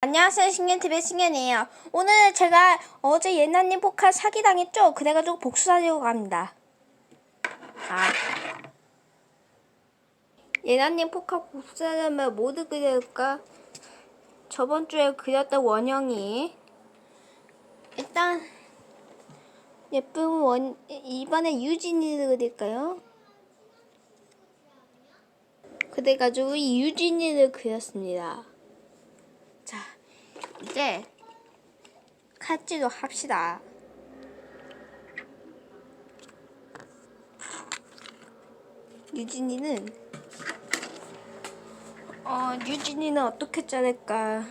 안녕하세요 신겐TV의 신겐이에요 오늘 제가 어제 예나님 포카 사기당했죠? 그래가지고 복수하려고 합니다 아 예나님 포카 복수하려면 뭐를 그릴까? 저번주에 그렸던 원형이 일단 예쁜 원 이번에 유진이를 그릴까요? 그래가지고 이 유진이를 그렸습니다 자, 이제 칼질로 합시다. 유진이는 어 유진이는 어떻게 자를까?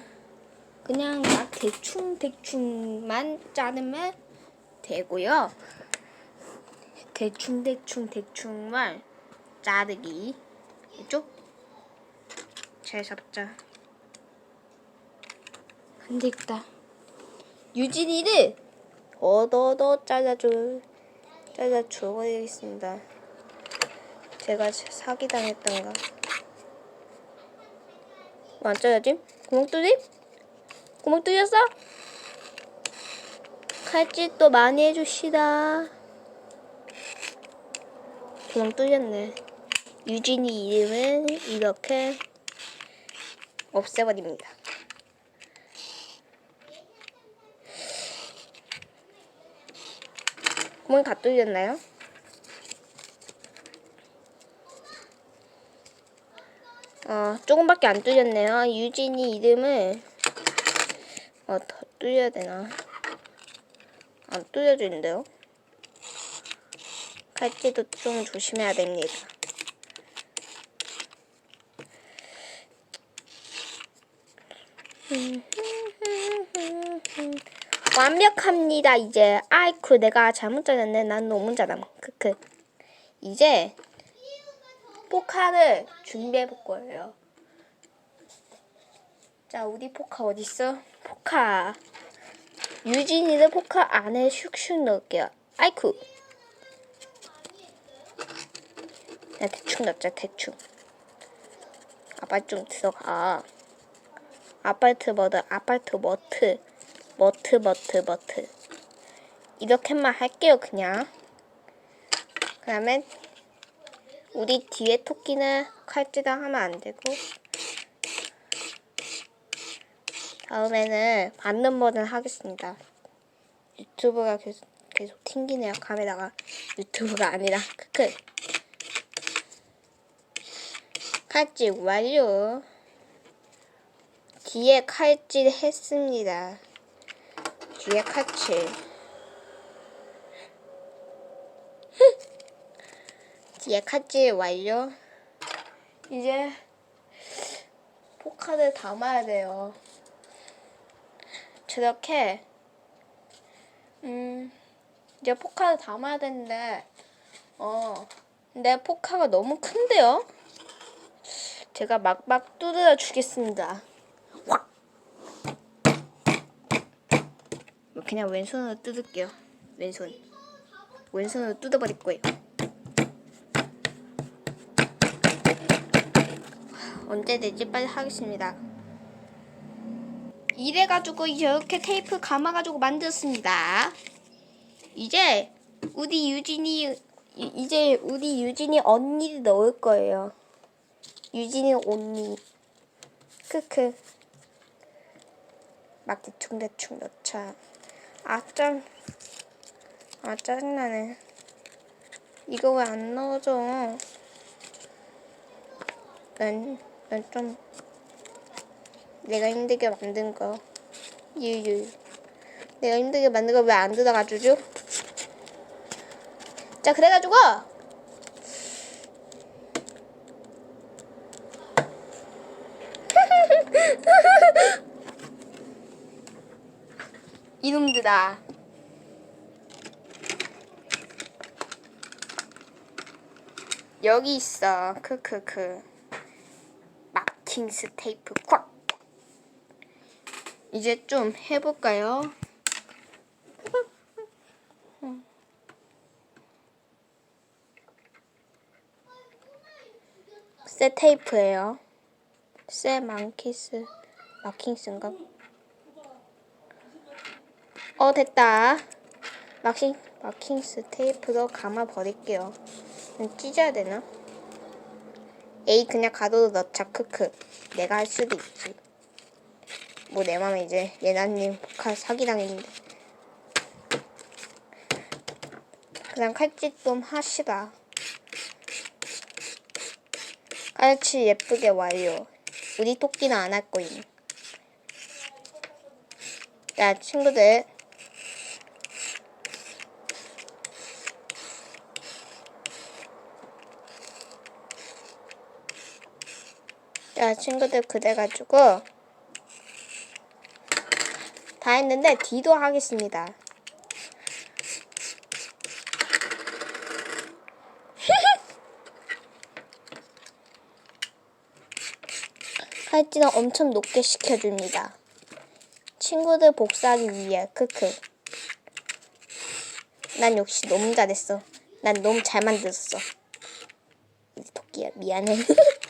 그냥 막 대충 대충만 자르면 되고요. 대충 대충 대충만 자르기 이쪽 잘 잡자. 안 되겠다. 유진이를 어더더 잘라줘 잘라줘 버리겠습니다. 제가 사기 당했던가. 안 잘라짐? 구멍 뚫림? 구멍 뚫렸어? 칼질 또 많이 해주시다. 구멍 뚫렸네. 유진이 이름은 이렇게 없애버립니다. 구멍이 다 뚫렸나요? 어, 조금밖에 안 뚫렸네요. 유진이 이름을 어, 더 뚫려야 되나? 안 뚫려지는데요? 칼질도 좀 조심해야 됩니다. 완벽합니다. 이제 아이쿠 내가 잘못 잘랐네. 난 너무 잘함. 크크. 이제 포카를 준비해 볼 거예요. 자 우리 포카 어딨어? 포카. 유진이를 포카 안에 슉슉 넣을게요. 아이쿠. 그냥 대충 넣자 대충. 아빠 좀 들어가. 아파트 머드 아파트 머트 머트 머트 머트. 이렇게만 할게요 그냥. 그 다음에 우리 뒤에 토끼는 칼질을 하면 안 되고 다음에는 받는 버전 하겠습니다. 유튜브가 계속 계속 튕기네요 카메라가. 유튜브가 아니라 크크 칼질 완료. 뒤에 칼질 했습니다 뒤에 칼질 뒤에 칼질 완료. 이제 포카를 담아야 돼요. 저렇게. 음 이제 포카를 담아야 되는데 어 근데 포카가 너무 큰데요? 제가 막막 두드려 주겠습니다 그냥 왼손으로 뜯을게요. 왼손. 왼손으로 뜯어버릴 거예요. 언제 되지? 빨리 하겠습니다. 이래가지고 이렇게 테이프 감아가지고 만들었습니다. 이제 우리 유진이 이- 이제 우리 유진이 언니를 넣을 거예요. 유진이 언니. 크크. 막 대충대충 넣자. 아, 짠. 아, 짜증나네. 이거 왜 안 넣어줘? 난, 난 좀, 내가 힘들게 만든 거. 유유. 내가 힘들게 만든 거 왜 안 들어가 주죠? 자, 그래가지고, 이놈들아. 여기 있어. 크크크. 마킹 스테이프 콱. 이제 좀 해볼까요? 새 테이프예요. 새 망키스 마킹스인가? 어 됐다. 마킹 마킹스 테이프도 감아 버릴게요. 음, 찢어야 되나? 에이 그냥 가둬도 넣자 크크. 내가 할 수도 있지. 뭐 내 맘에 이제 예나님 복화 사기당했는데. 그냥 칼짓 좀 하시라. 칼치 예쁘게 와요. 우리 토끼는 안 할 거임. 야 친구들 자 친구들 그래가지고. 다 했는데 D도 하겠습니다. 칼찌는 엄청 높게 시켜줍니다. 친구들 복사하기 위해. 크크. 난 역시 너무 잘했어. 난 너무 잘 만들었어. 이 토끼야 미안해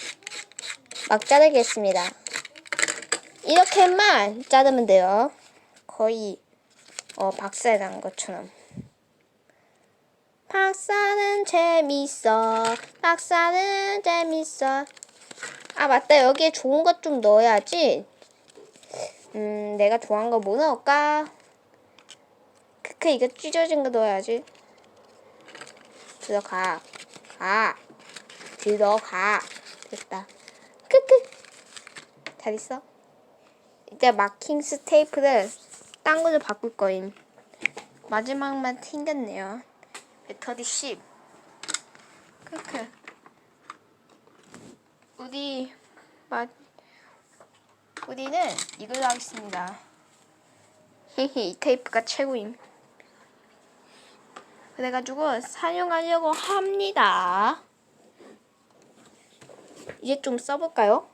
막 자르겠습니다 이렇게만 자르면 돼요 거의 어 박살 난 것처럼 박사는 재밌어 박사는 재밌어 아 맞다 여기에 좋은 것 좀 넣어야지 음, 내가 좋아하는 거 뭐 넣을까? 크크, 이거 찢어진 거 넣어야지. 들어가. 가. 들어가. 됐다. 크크. 잘 있어? 이제 마킹 스테이프를 딴 걸로 바꿀 거임. 마지막만 튕겼네요. 배터리 10. 크크. 우리 마 우리는 이걸로 하겠습니다. 히히 이 테이프가 최고임. 그래가지고 사용하려고 합니다. 이제 좀 써볼까요?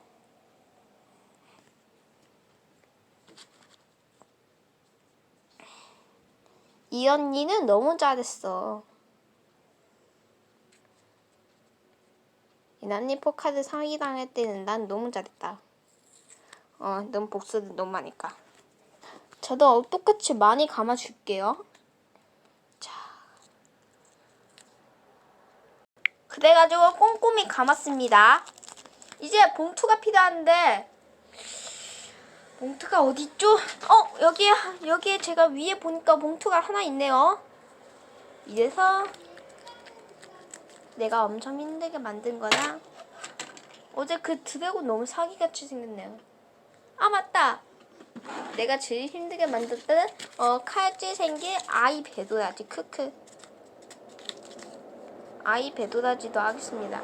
이 언니는 너무 잘했어. 이 난니 포카드 사기당할 때는 난 너무 잘했다. 어, 너무 복수를 너무 많으니까. 저도 똑같이 많이 감아줄게요. 자. 그래가지고 꼼꼼히 감았습니다. 이제 봉투가 필요한데, 봉투가 어디 있죠? 어, 여기에, 여기에 제가 위에 보니까 봉투가 하나 있네요. 이래서 내가 엄청 힘들게 만든 거랑 어제 그 드래곤 너무 사기같이 생겼네요. 아 맞다. 내가 제일 힘들게 만들었던 어 칼질 생긴 아이 배도라지 크크. 아이 배도라지도 하겠습니다.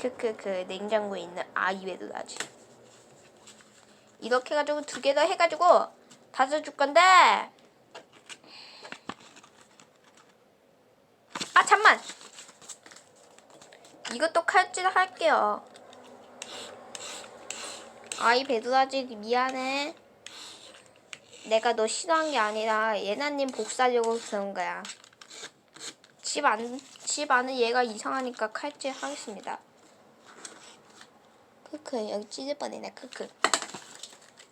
크크 그 냉장고에 있는 아이 배도라지. 이렇게 해가지고 두 개 더 해가지고 다져 줄 건데. 아 잠만. 이것도 칼질 할게요. 아이 배도라지 미안해. 내가 너 싫어한 게 아니라 예나님 복사하려고 그런 거야. 집 안, 집 안에 얘가 이상하니까 칼질 하겠습니다. 크크, 여기 찢을 뻔했네, 크크.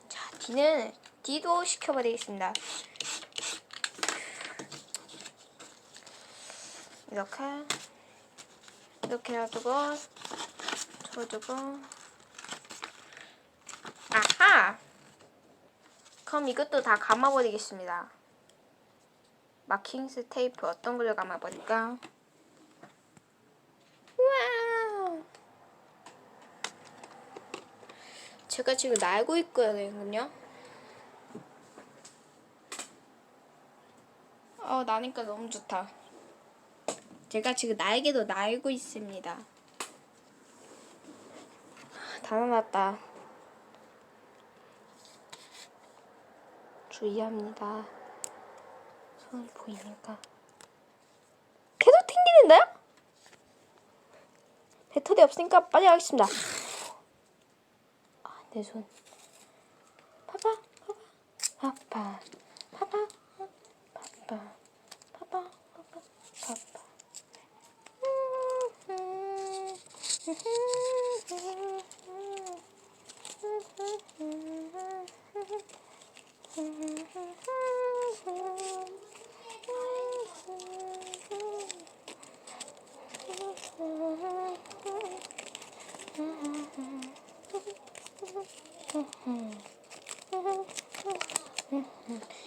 자, D는, D도 시켜버리겠습니다. 이렇게, 이렇게 해가지고, 줘주고, 아하! 그럼 이것도 다 감아버리겠습니다. 마킹스 테이프 어떤 걸로 감아버릴까? 와우! 제가 지금 날고 있거든요. 어, 나니까 너무 좋다. 제가 지금 날개도 날고 있습니다. 다 남았다. 주의합니다. 손 보이니까. 계속 튕기는데요? 배터리 없으니까 빨리 하겠습니다. 아, 내 손. 파파, 파파, 파파, 파파, 파파, 파파, 파파, 파파.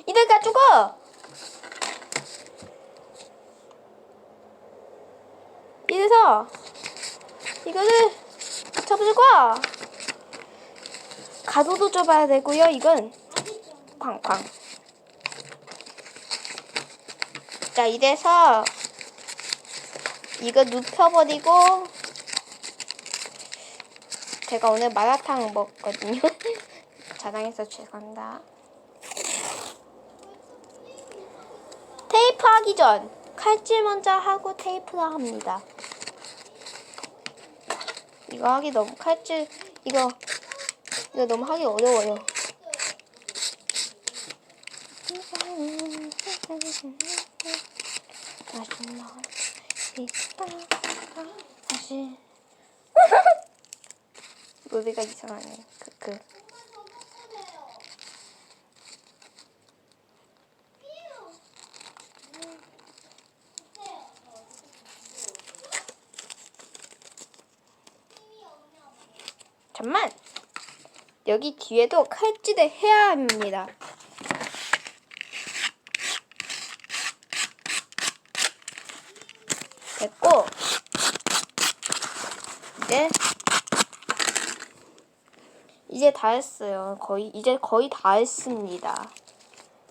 이들 가지고 이래서 이거를 접어주고 가도도 접어야 되고요. 이건 쾅쾅. 자 이래서 이거 눕혀버리고 제가 오늘 마라탕 먹거든요. 자랑해서 죄송합니다. 테이프 하기 전 칼질 먼저 하고 테이프를 합니다. 이거 하기 너무 칼질 이거 이거 너무 하기 어려워요. 다시 나 다시 노래가 이상하네. 크크. 잠만. 여기 뒤에도 칼질을 해야 합니다. 됐고 이제 이제 다 했어요. 거의 이제 거의 다 했습니다.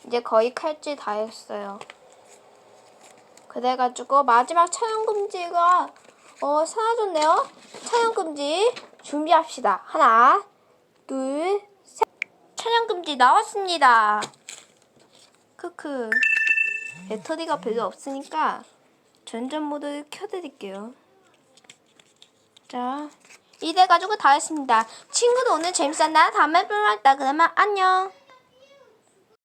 이제 거의 칼질 다 했어요. 그래가지고 마지막 촬영 금지가 어 사라졌네요. 촬영 금지 준비합시다. 하나, 둘, 셋. 촬영 금지 나왔습니다. 크크. 배터리가 별로 없으니까 전전 모드를 켜드릴게요. 자, 이래 가지고 다 했습니다. 친구도 오늘 재밌었나? 다음에 뿅 왔다. 그러면 안녕.